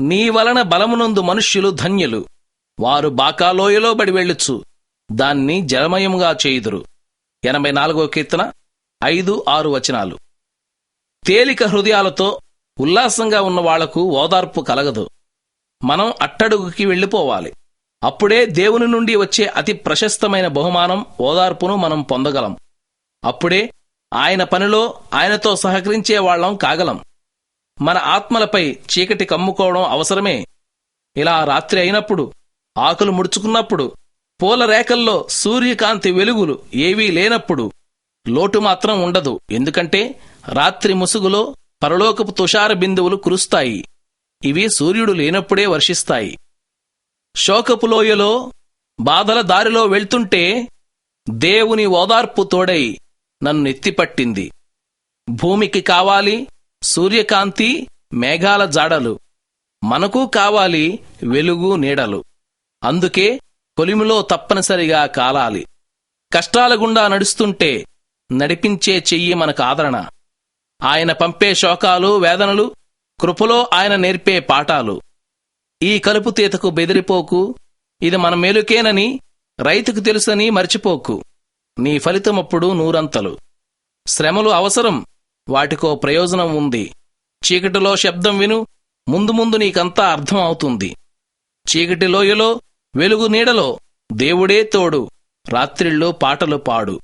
నీ వలన బలమునందు మనుష్యులు ధన్యులు. వారు బాకాలోయలో బడి వెళ్ళుచు. దాన్ని జలమయముగా చేయుదురు. ఎనభై నాలుగో కీర్తన ఐదు ఆరు వచనాలు. తేలిక హృదయాలతో ఉల్లాసంగా ఉన్న వాళ్ళకు ఓదార్పు కలగదు. మనం అట్టడుగుకి వెళ్ళిపోవాలి. అప్పుడే దేవుని నుండి వచ్చే అతి ప్రశస్తమైన బహుమానం ఓదార్పును మనం పొందగలం. అప్పుడే ఆయన పనిలో ఆయనతో సహకరించే వాళ్ళం కాగలం. మన ఆత్మలపై చీకటి కమ్ముకోవడం అవసరమే. ఇలా రాత్రి అయినప్పుడు ఆకులు ముడుచుకున్నప్పుడు పూల రేఖల్లో సూర్యకాంతి వెలుగులు ఏవీ లేనప్పుడు లోటు మాత్రం ఉండదు. ఎందుకంటే రాత్రి ముసుగులో పరలోకపు తుషార బిందువులు కురుస్తాయి. ఇవి సూర్యుడు లేనప్పుడే వర్షిస్తాయి. శోకపు లోయలో బాధల దారిలో వెళ్తుంటే దేవుని ఓదార్పు తోడై నన్ను ఎత్తిపట్టింది. భూమికి కావాలి సూర్యకాంతి మేఘాల జాడలు. మనకు కావాలి వెలుగు నీడలు. అందుకే కొలిమిలో తప్పనిసరిగా కాలాలి. కష్టాల గుండా నడుస్తుంటే నడిపించే చెయ్యి మనకు ఆదరణ. ఆయన పంపే శోకాలు వేదనలు కృపలో ఆయన నేర్పే పాఠాలు. ఈ కలుపు తీతకు బెదిరిపోకు. ఇది మన మేలుకేనని రైతుకు తెలుసని మర్చిపోకు. నీ ఫలితమప్పుడు నూరంతలు. శ్రమలు అవసరం. వాటికో ప్రయోజనం ఉంది. చీకటిలో శబ్దం విను ముందు ముందు నీకంతా అర్థం అవుతుంది చీకటి లోయలో వెలుగు నీడలో దేవుడే తోడు రాత్రిళ్ళు పాటలు పాడు.